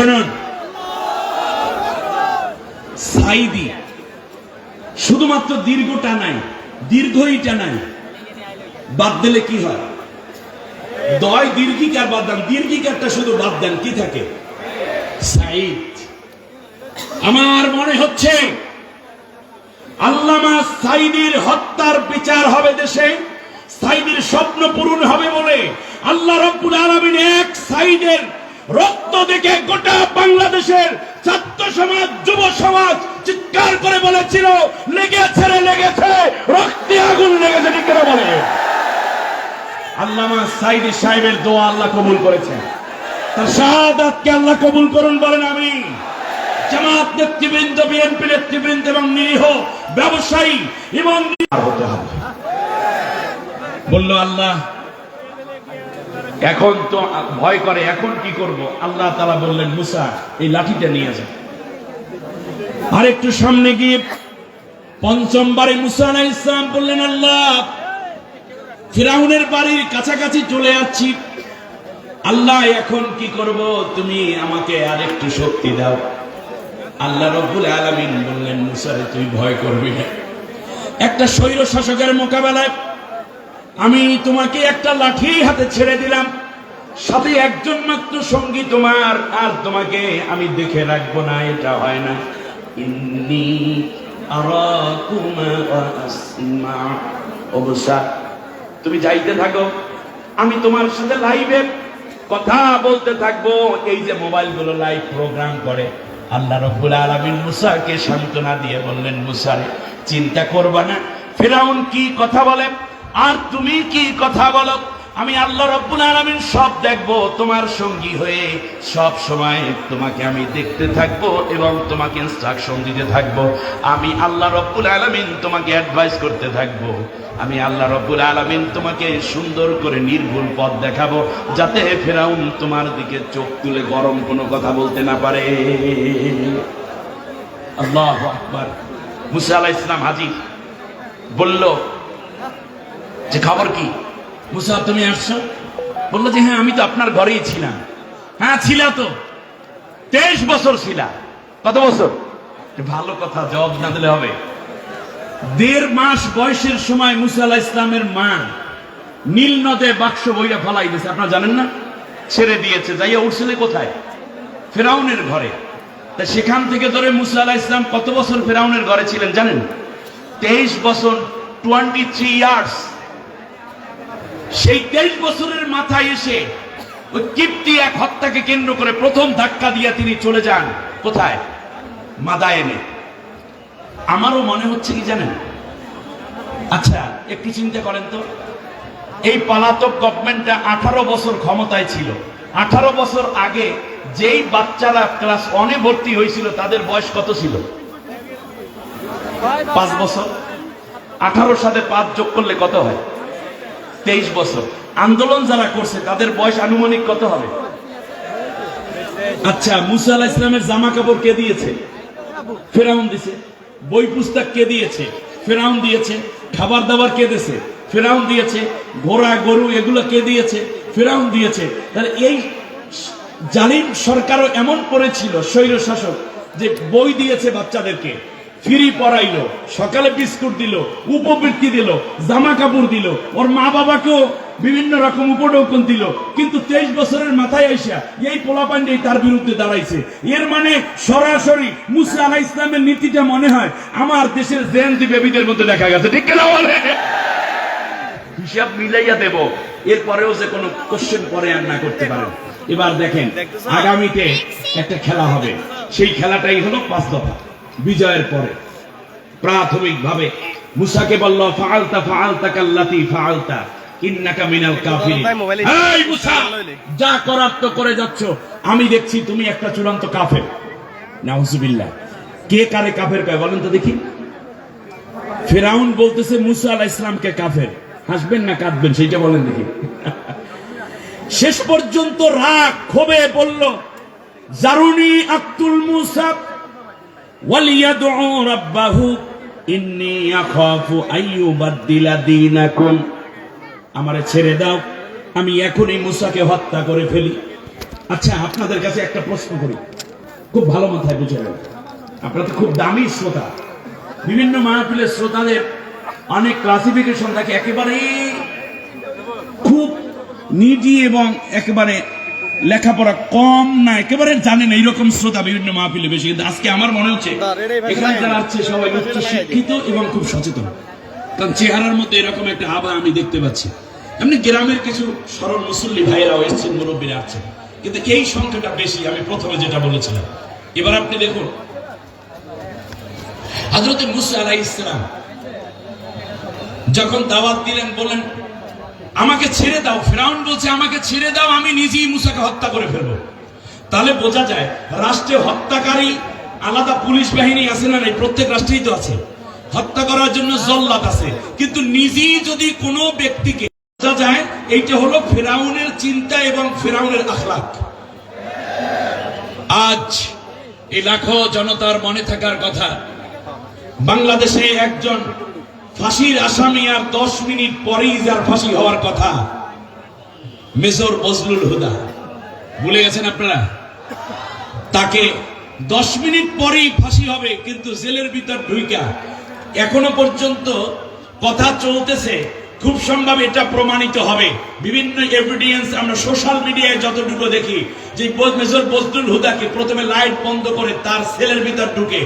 শুনুন। সাইদি, শুধুমাত্র দীর্ঘটা নাই, দীর্ঘইটা নাই। বাদ দিলে কি হয়? দয় দীর্ঘিকার বাদ দেন। দীর্ঘিকারটা শুধু বাদ দেন, কি থাকে? সাইদ। আমার মনে হচ্ছে, আল্লামা সাইদির হত্যার বিচার হবে দেশে, সাইদির স্বপ্ন পূরণ হবে বলে আল্লাহ রব্বুল আলমিন এক সাইদের রক্ত দেখে গোটা বাংলাদেশের ছাত্র সমাজ, যুব সমাজ চিৎকার করে বলেছিল, লেগেছে রে, লেগেছে, রক্তে আগুন লেগেছে ঠিক করে বলে? আল্লামা সাইদি সাহেবের দোয়া আল্লাহ কবুল করেছেন তার শাহাদাতকে আল্লাহ কবুল করুন বলেন আমি জামাত নেতৃবৃন্দ, বিএনপি নেতৃবৃন্দ এবং নিরীহ ব্যবসায়ী আর হতে হবে বলল, আল্লাহ এখন তো ভয় করে, এখন কি করব? আল্লাহ তালা বললেন, মুসা, এই লাঠিটা নিয়ে যা। আর একটু সামনে গিয়ে পঞ্চমবারে মুসা আলাহ ইসলাম বললেন, আল্লাহ, ফিরাউনের বাড়ির কাছাকাছি চলে যাচ্ছি। আল্লাহ, এখন কি করব? তুমি আমাকে আরেকটু শক্তি দাও। আল্লাহ রব্বুল আলামিন বললেন মুসারে তুই ভয় করবি না। একটা স্বৈর শাসকের মোকাবেলায় আমি তোমাকে একটা লাঠি হাতে ছেড়ে দিলাম। সাথে একজন মাত্র সঙ্গী তোমার, আর তোমাকে আমি দেখে রাখব না, এটা হয় না। অবসা তুমি যাইতে থাকো। আমি তোমার সাথে লাইভে কথা বলতে থাকব। এই যে মোবাইলগুলো লাইভ প্রোগ্রাম করে, আল্লাহ রব্বুল আলমিন মুসাকে সান্ত্বনা দিয়ে বললেন মুসারে চিন্তা করবা না। ফেরাউন কি কথা বলে? আর তুমি কি কথা বলো? আমি আল্লাহ রব্বুল আলমিন সব দেখব, তোমার সঙ্গী হয়ে সব সময় তোমাকে আমি দেখতে থাকব এবং তোমাকে ইনস্ট্রাকশন দিতে থাকব। আমি আল্লাহ রব্বুল আলমিন তোমাকে অ্যাডভাইস করতে থাকব। আমি আল্লাহ রব্বুল আলমিন তোমাকে সুন্দর করে নির্ভুল পথ দেখাবো, যাতে ফেরাউন তোমার দিকে চোখ তুলে গরম কোনো কথা বলতে না পারে। আল্লাহ আকবার। মুসা আলাহ ইসলাম হাজির। বলল যে খবর কি? মুসা, তুমি আসছো? বলল যে হ্যাঁ আমি তো আপনার ঘরেই ছিলাম। হ্যাঁ ছিলা তো। তেইশ বছর ছিলা। কত বছর? ভালো কথা, জবাব না দিলে হবে। দেড় মাস বয়সের সময় মুসা ইসলামের মা নীল নদে বাক্স বইয়া ফলাই দিয়েছে আপনারা জানেন না? ছেড়ে দিয়েছে, যাইয়া উঠছিলে কোথায়? ফেরাউনের ঘরে। তা সেখান থেকে ধরে মুসা আলাহ ইসলাম কত বছর ফেরাউনের ঘরে ছিলেন জানেন? তেইশ বছর টোয়েন্টি থ্রি ইয়ার্স সেই তেইশ বছরের মাথায় এসে ওই কিপ্তি এক হত্যাকে কেন্দ্র করে প্রথম ধাক্কা দিয়ে তিনি চলে যান। কোথায়? মাদায়েনে। আমারও মনে হচ্ছে কি জানেন? আচ্ছা একটু চিন্তা করেন তো। এই পালাতক গভর্নমেন্টটা আঠারো বছর ক্ষমতায় ছিল। আঠারো বছর আগে যেই বাচ্চারা ক্লাস ওয়ানে ভর্তি হয়েছিল, তাদের বয়স কত ছিল? পাঁচ বছর। আঠারোর সাথে পাঁচ যোগ করলে কত হয়? তেইশ বছর। আন্দোলন যারা করছে, তাদের বয়স আনুমানিক কত হবে? আচ্ছা মুসা ইসলামের জামা কাপড় কে দিয়েছে? ফেরাউন দিছে। বই পুস্তক কে দিয়েছে? ফেরাউন দিয়েছে। খাবার দাবার কে দিয়েছে? ফেরাউন দিয়েছে। ঘোড়া, গরু, এগুলো কে দিয়েছে? ফেরাউন দিয়েছে। তাহলে এই জালিম সরকারও এমন করেছিল স্বৈর শাসক যে বই দিয়েছে বাচ্চাদেরকে। ফ্রি পড়াইলো সকালে বিস্কুট দিল উপবৃত্তি দিল জামা কাপড় দিল ওর মা বাবাকেও বিভিন্ন রকম উপঢৌকন দিল। কিন্তু তেইশ বছরের মাথায় আইসা এই পোলাপান্ডে তার বিরুদ্ধে দাঁড়াইছে। এর মানে সরাসরি মুসা আলাহ ইসলামের নীতিটা মনে হয় আমার দেশের জেন্দি বেবিদের মধ্যে দেখা গেছে। ঠিক কেনা বলে? হিসাব মিলাইয়া দেব এরপরেও যে কোনো কোশ্চেন পরে আর না করতে পারেন এবার দেখেন আগামীতে একটা খেলা হবে। সেই খেলাটাই হলো পাঁচ দফা। বিজয়ের পরে। প্রাথমিক ভাবে মুসাকে বলল ফাআলতা ফাআলতা কাল্লাতি ফাআলতা ইন্নাকা মিনাল কাফিরিন। এই মুসা যা করার তো করে যাচ্ছ আমি দেখছি তুমি একটা চূড়ান্ত কাফের। নাউজুবিল্লাহ। কে কারে কাফের কয় বলেন তো দেখি। ফেরাউন বলতেছে মুসা কাফের? হাসবেন না কাঁদবেন সেইটা বলেন দেখি। শেষ পর্যন্ত রাগ ক্ষোভে বলল জারুনি আক্তুল মুসাব ওয়ালিয়াদউ রাব্বাহু, ইন্নী আখাফু আইয়ুবাদদিলা দীনাকুম। আমারে ছেড়ে দাও, আমি এখনই মুসাকে হত্যা করে ফেলি। আচ্ছা আপনাদের কাছে একটা প্রশ্ন করি। খুব ভালো মাথায় বুঝে নেন। আপনারা তো খুব দামি শ্রোতা। বিভিন্ন মাহফিলের শ্রোতাদের অনেক ক্লাসিফিকেশন থাকে একেবারে খুব নিজি এবং একেবারে লেখাপড়া কম না একেবারে জানেন এইরকম শ্রোতা বিভিন্ন মাহফিলে বেশি কিন্তু আজকে আমার মনে হচ্ছে এখানে যারা আছে সবাই উচ্চ শিক্ষিত এবং খুব সচেতন। কারণ চেহারার মধ্যে এরকম একটা আভা আমি দেখতে পাচ্ছি। এমনি গ্রামের কিছু সরল মুসল্লি ভাইয়েরাও এসছেন মুরব্বীরা আছেন কিন্তু এই সংখ্যাটা বেশি আমি প্রথমে যেটা বলেছিলাম। এবার আপনি দেখুন। হজরত মুসা আলাই ইসলাম যখন দাওয়াত দিলেন বলেন আমাকে ছেড়ে দাও। ফেরাউন বলছে, আমাকে ছেড়ে দাও, আমি নিজেই মুসাকে হত্যা করে ফেলব। তাহলে বোঝা যায়, রাষ্ট্রে হত্যাকারী, আলাদা পুলিশ বাহিনী আছে না নাই, প্রত্যেক রাষ্ট্রেই তো আছে। হত্যা করার জন্য জল্লাদ আছে। কিন্তু নিজেই যদি কোনো ব্যক্তিকে, বোঝা যায়, এইটা হলো ফেরাউনের চিন্তা এবং ফেরাউনের আখলাক আজ এই লাখো জনতার মনে থাকার কথা, বাংলাদেশে একজন ফাঁসির আসামি আর দশ মিনিট পরেই যার ফাঁসি হওয়ার কথা। মেজর বজলুল হুদা। ভুলে গেছেন আপনারা? তাকে দশ মিনিট পরেই ফাঁসি হবে, কিন্তু জেলের ভিতর ঢুইকা। এখনও পর্যন্ত কথা চলতেছে, খুব সম্ভব এটা প্রমাণিত হবে। বিভিন্ন এভিডেন্স আমরা সোশ্যাল মিডিয়ায় যতটুকু দেখি, যে মেজর বজলুল হুদাকে প্রথমে লাইট বন্ধ করে তার সেলের ভিতর ঢুকে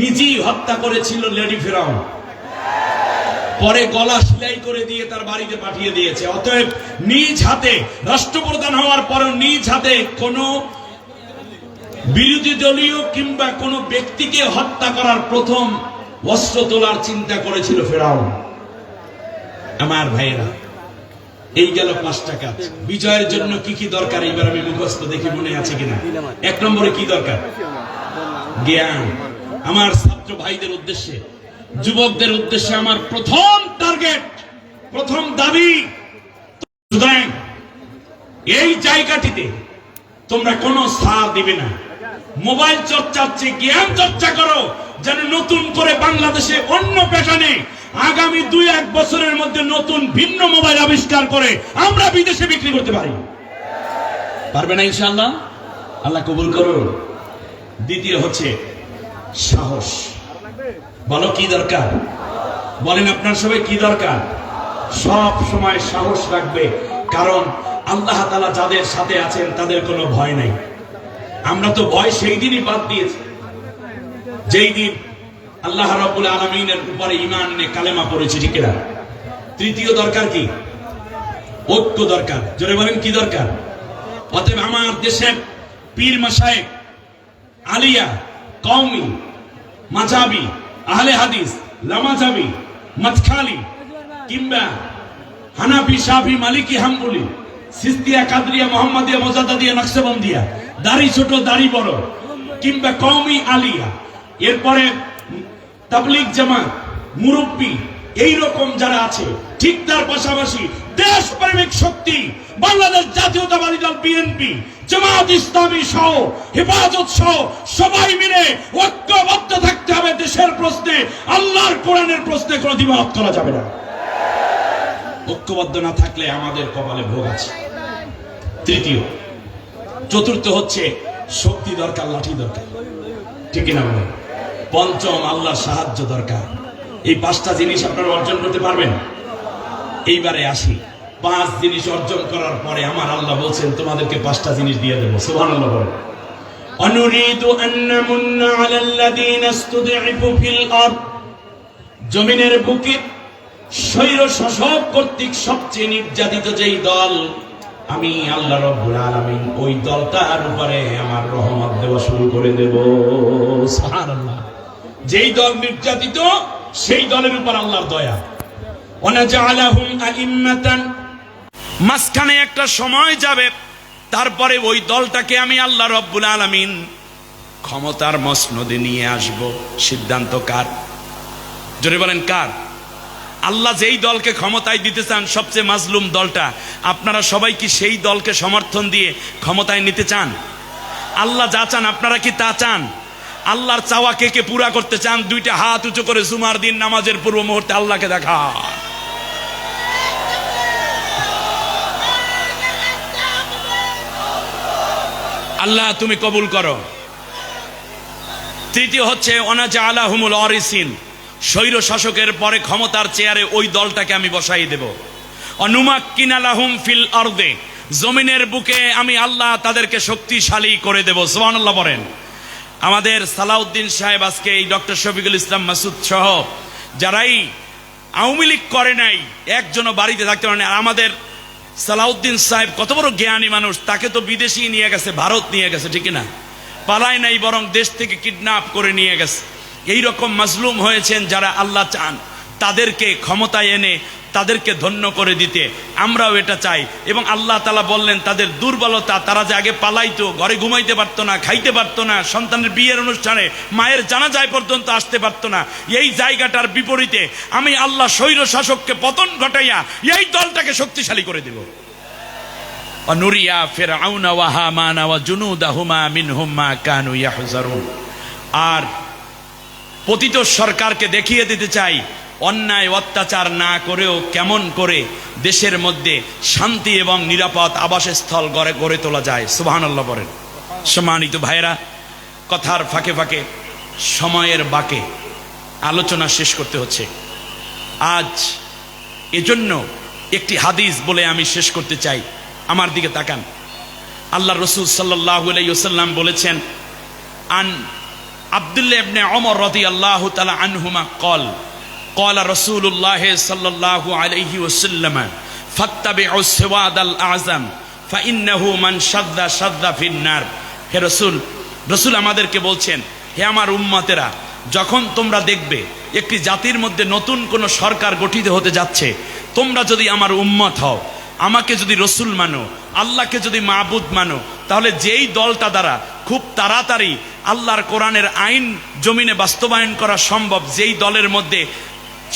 নিজেই হত্যা করেছিল লেডি ফেরাউন। পরে গলা সেলাই করে দিয়ে তার বাড়িতে পাঠিয়ে দিয়েছে। অতএব নিজ হাতে, রাষ্ট্রপ্রধান হওয়ার পরও নিজ হাতে কোনো বিরোধী দলীয় কিংবা কোনো ব্যক্তিকে হত্যা করার প্রথম অস্ত্র তোলার চিন্তা করেছিল ফেরাউন। আমার ভাইয়েরা, এই গেল পাঁচটা কাজ। বিজয়ের জন্য কি কি দরকার এইবার আমি মুখস্থ দেখি, মনে আছে কিনা? এক নম্বরে কি দরকার? জ্ঞান। আমার ছাত্র ভাইদের উদ্দেশ্যে যুবকদের উদ্দেশ্যে আমার প্রথম টার্গেট, প্রথম দাবি এই জায়গাটিতে তোমরা কোনো সাড় দিবে না। মোবাইল চর্চার চেয়ে জ্ঞান চর্চা করো, যেন নতুন করে বাংলাদেশে অন্য প্যাটার্নে আগামী দুই এক বছরের মধ্যে নতুন ভিন্ন মোবাইল আবিষ্কার করে আমরা বিদেশে বিক্রি করতে পারি। পারবে না ইনশাল্লাহ আল্লাহ কবুল করুন। দ্বিতীয় হচ্ছে সাহস। বলো, কি দরকার? বলেন আপনার সবাই, কি দরকার? সব সময় সাহস রাখবে, কারণ আল্লাহ তালা যাদের সাথে আছেন, তাদের কোনো ভয় নাই। আমরা তো ভয় সেই দিনই বাদ দিয়েছি। যেই দিন আল্লাহ রাব্বুল আলমিনের উপরে ইমান নে কালেমা পড়েছি, ঠিক না তৃতীয় দরকার কি? ঐক্য দরকার। জোরে বলেন, কি দরকার? অতএব আমার দেশের পীর মাসায়েক আলিয়া, কওমি মাজাবি আহলে হাদিস লামাজাবি মতখালি, কিংবা হানাফি, শাফি, মালিকি, হাম্বুলি, সিস্তিয়া, কাদরিয়া, মোহাম্মদিয়া মোজাদাদিয়া নকশবন্দিয়া, দাড়ি ছোট, দাড়ি বড়, কিংবা কওমি আলিয়া, এরপরে তাবলিগ জামাত, মুরব্বী এই রকম যারা আছে, ঠিক তার পাশাপাশি দেশপ্রেমিক শক্তি, বাংলাদেশ জাতীয়তাবাদী দল, বিএনপি জামাত ইসলামী সহ, হেফাজত সহ, সবাই মিলে ঐক্যবদ্ধ থাকতে হবে দেশের প্রশ্নে, আল্লাহর কোরআনের প্রশ্নে কোনো দ্বিমত করা যাবে না। ঐক্যবদ্ধ না থাকলে আমাদের কপালে ভোগ আছে। তৃতীয়, চতুর্থ হচ্ছে শক্তি দরকার, লাঠি দরকার। ঠিক কিনা বলেন? পঞ্চম, আল্লাহর সাহায্য দরকার। এই পাঁচটা জিনিস আপনারা অর্জন করতে পারবেন। এইবারে আসি। পাঁচ জিনিস অর্জন করার পরে আমার আল্লাহ বলছেন, তোমাদেরকে পাঁচটা জিনিস দিয়ে দেবো। সুবহান আল্লাহ বলেন। অনুরিদু জমিনের বুকে স্বৈর শাসক কর্তৃক সবচেয়ে নির্যাতিত যেই দল, আমি আল্লাহ রব্বুল আলামিন ওই দলটার উপরে আমার রহমত দেওয়া শুরু করে দেব। সুবহানাল্লাহ। যেই দল নির্যাতিত, সেই দলের উপর আল্লাহর দয়া। ওয়ানাজআলাহুম আইম্মাতান মাঝখানে একটা সময় যাবে, তারপরে ওই দলটাকে আমি আল্লাহ রব্বুল আলামিন ক্ষমতার মসনদে নিয়ে আসব। সিদ্ধান্ত কার? জোরে বলেন, কার? আল্লাহ যেই দলকে ক্ষমতায় দিতে চান, সবচেয়ে মাজলুম দলটা, আপনারা সবাই কি সেই দলকে সমর্থন দিয়ে ক্ষমতায় নিতে চান? আল্লাহ যা চান, আপনারা কি তা চান? আল্লাহর চাওয়া কে কে পুরা করতে চান? দুইটা হাত উঁচু করে জুমার দিন, নামাজের পূর্ব মুহূর্তে আল্লাহকে দেখা। আল্লাহ, তুমি কবুল করো। তৃতীয় হচ্ছে অনাজা আলাহুমুল অরিসিন। স্বৈর শাসকের পরে ক্ষমতার চেয়ারে ওই দলটাকে আমি বসাই দেব। অনুমাক্কিন আলাহুম ফিল অর্দে জমিনের বুকে আমি আল্লাহ তাদেরকে শক্তিশালী করে দেব। সুবহানাল্লাহ বলেন। আমাদের সালাউদ্দিন সাহেব আজকে এই ডক্টর শফিকুল ইসলাম মাসুদ সহ যারাই আওয়ামী লীগ করে নাই, একজনও বাড়িতে থাকতে পারে না আর আমাদের সালাউদ্দিন সাহেব কত বড় জ্ঞানী মানুষ, তাকে তো বিদেশি নিয়ে গেছে, ভারত নিয়ে গেছে, ঠিক না? পালাই নাই, বরং দেশ থেকে কিডন্যাপ করে নিয়ে গেছে। এই রকম মাজলুম হয়েছেন যারা আল্লাহ চান, তাদেরকে ক্ষমতায় এনে তাদেরকে ধন্য করে দিতে। আমরাও এটা চাই। এবং আল্লাহ তালা বললেন, তাদের দুর্বলতা, তারা যে আগে পালাইতো, ঘরে ঘুমাইতে পারতো না, খাইতে পারতো না, সন্তানের বিয়ের অনুষ্ঠানে মায়ের জানাজায় পর্যন্ত আসতে পারতো না, এই জায়গাটার বিপরীতে আমি আল্লাহ স্বৈর শাসককে পতন ঘটাইয়া এই দলটাকে শক্তিশালী করে দেব। আর পতিত সরকারকে দেখিয়ে দিতে চাই অন্যায় অত্যাচার না করেও কেমন করে দেশের মধ্যে শান্তি এবং নিরাপদ আবাসস্থল গড়ে গড়ে তোলা যায়। সুবাহান্লাহ বলেন। সম্মানিত ভাইরা কথার ফাঁকে ফাঁকে সময়ের বাকে আলোচনা শেষ করতে হচ্ছে। আজ এজন্য একটি হাদিস বলে আমি শেষ করতে চাই। আমার দিকে তাকান। আল্লাহ রসুল সাল্লাহ আলাইসাল্লাম বলেছেন, আন আবদুল্লাহ ইবনে অমর রতি আল্লাহ তালা আনহুমা কল قال رسول الله صلى الله عليه وسلم فاتبعوا السواد الاعظم فانه من شذ شذ في النار হে রসুল রসুল আমাদেরকে বলছেন হে আমার উম্মতেরা যখন তোমরা দেখবে একটি জাতির মধ্যে নতুন কোন সরকার গঠিত হতে যাচ্ছে তোমরা যদি আমার উম্মত হও আমাকে যদি রসুল মানো আল্লাহকে যদি মাবুদ মানো তাহলে যেই দলটা দ্বারা খুব তাড়াতাড়ি আল্লাহর কোরআনের আইন জমিনে বাস্তবায়ন করা সম্ভব যেই দলের মধ্যে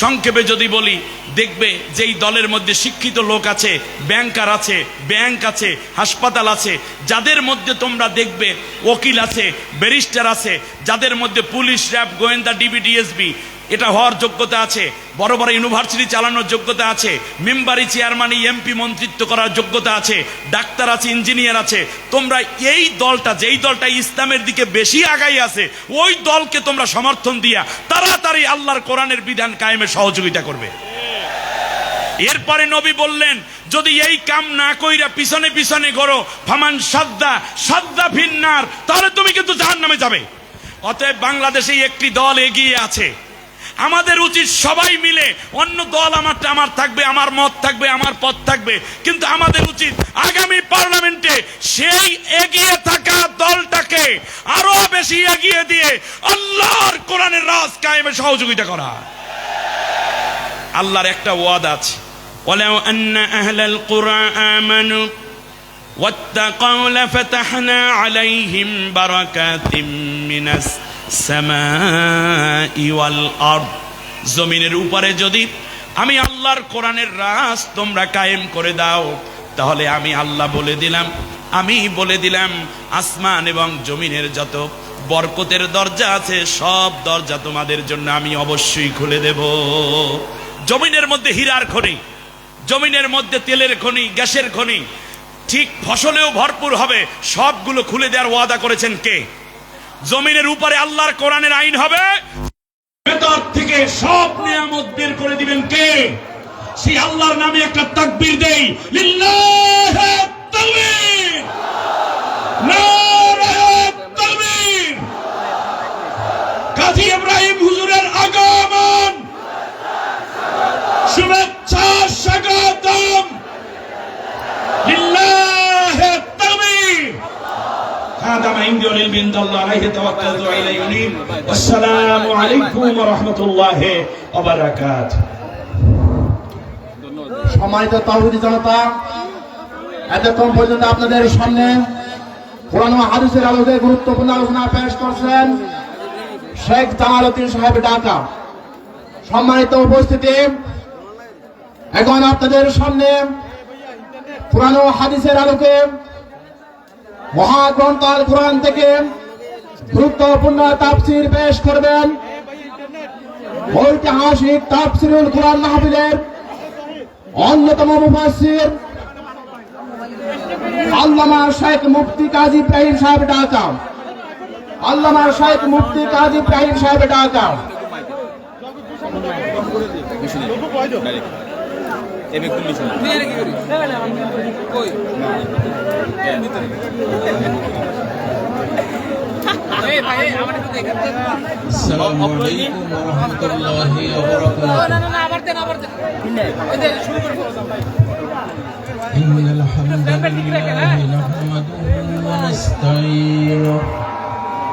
সংক্ষেপে যদি বলি, দেখবে যেই দলের মধ্যে শিক্ষিত লোক আছে, ব্যাংকার আছে, ব্যাংক আছে, হাসপাতাল আছে, যাদের মধ্যে তোমরা দেখবে ওকিল আছে, ব্যারিস্টার আছে, যাদের মধ্যে পুলিশ, র্যাব, গোয়েন্দা, ডিবি, ডিএসবি, এটা হওয়ার যোগ্যতা আছে, বড় বড় ইউনিভার্সিটি চালানোর যোগ্যতা আছে, মেম্বারি চেয়ারম্যান, এমপি মন্ত্রিত্ব করার যোগ্যতা আছে, ডাক্তার আছে, ইঞ্জিনিয়ার আছে, তোমরা এই দলটা, যেই দলটা ইসলামের দিকে বেশি আগাই আছে, ওই দলকে তোমরা সমর্থন দিয়া তাড়াতাড়ি আল্লাহর কোরআনের বিধান কায়েমে সহযোগিতা করবে। এরপরে নবী বললেন, যদি এই কাম না কইরা পিছনে পিছনে করো ফামান সাদ্দা সাদ্দা ভিন্নার তাহলে তুমি কিন্তু জাহান নামে যাবে। অতএব বাংলাদেশে একটি দল এগিয়ে আছে। আমাদের উচিত সবাই মিলে, অন্য দল আমারটা আমার থাকবে, আমার মত থাকবে, আমার পথ থাকবে, কিন্তু আমাদের উচিত আগামী পার্লামেন্টে সেই এগিয়ে আরো বেশি এগিয়ে দিয়ে আল্লাহর কোরআনের রাজ কায়েমে সহযোগিতা করা আল্লাহর একটা ওয়াদ আছে ولو أن أهل القرى آمنوا واتقوا لفتحنا عليهم بركات من السماء والأرض জমিনের উপরে যদি আমি আল্লাহর কোরআনের রাস তোমরা কায়েম করে দাও তাহলে আমি আল্লাহ বলে দিলাম আমি বলে দিলাম, আসমান এবং জমিনের যত বরকতের দরজা আছে, সব দরজা তোমাদের জন্য আমি অবশ্যই খুলে দেব। জমিনের মধ্যে হীরার খনি, জমিনের মধ্যে তেলের খনি, গ্যাসের খনি, ঠিক ফসলেও ভরপুর হবে, সবগুলো খুলে দেওয়ার ওয়াদা করেছেন কে? জমিনের উপরে আল্লাহর কোরআনের আইন হবে। ভেতর থেকে সব নিয়ামত বের করে দিবেন কে? সেই আল্লাহর নামে একটা তাকবীর দেই, লিল্লাহে আপনাদের সামনে পুরানো হাদিসের আলোতে গুরুত্বপূর্ণ আলোচনা পেশ করছেন শেখ তাহারতী সাহেব ডাকা সম্মানিত উপস্থিতি, এখন আপনাদের সামনে পুরানো হাদিসের আলোকে মহাগ্রন্থ কোরআন থেকে গুরুত্বপূর্ণ তাপসির পেশ করবেন। ঐতিহাসিক তাফসিরুল কোরআন মাহফিলের অন্যতম মুফাসসির আল্লামা শেখ মুফতি কাজী ইব্রাহিম সাহেব ঢাকা। আল্লামা শেখ মুফতি কাজী ইব্রাহিম সাহেব ঢাকা। মিশন السلام عليكم ورحمة الله وبركاته إن الحمد لله نحمده ونستعينه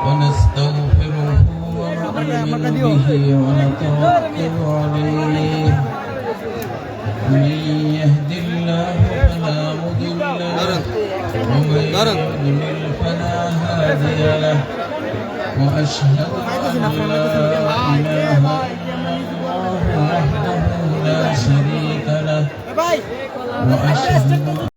ونستغفره ونؤمن به ونتوكل عليه من يهد الله فلا مضل له ومن يضلل فلا هادي له وأشهد أن لا إله إلا الله وحده لا شريك له وأشهد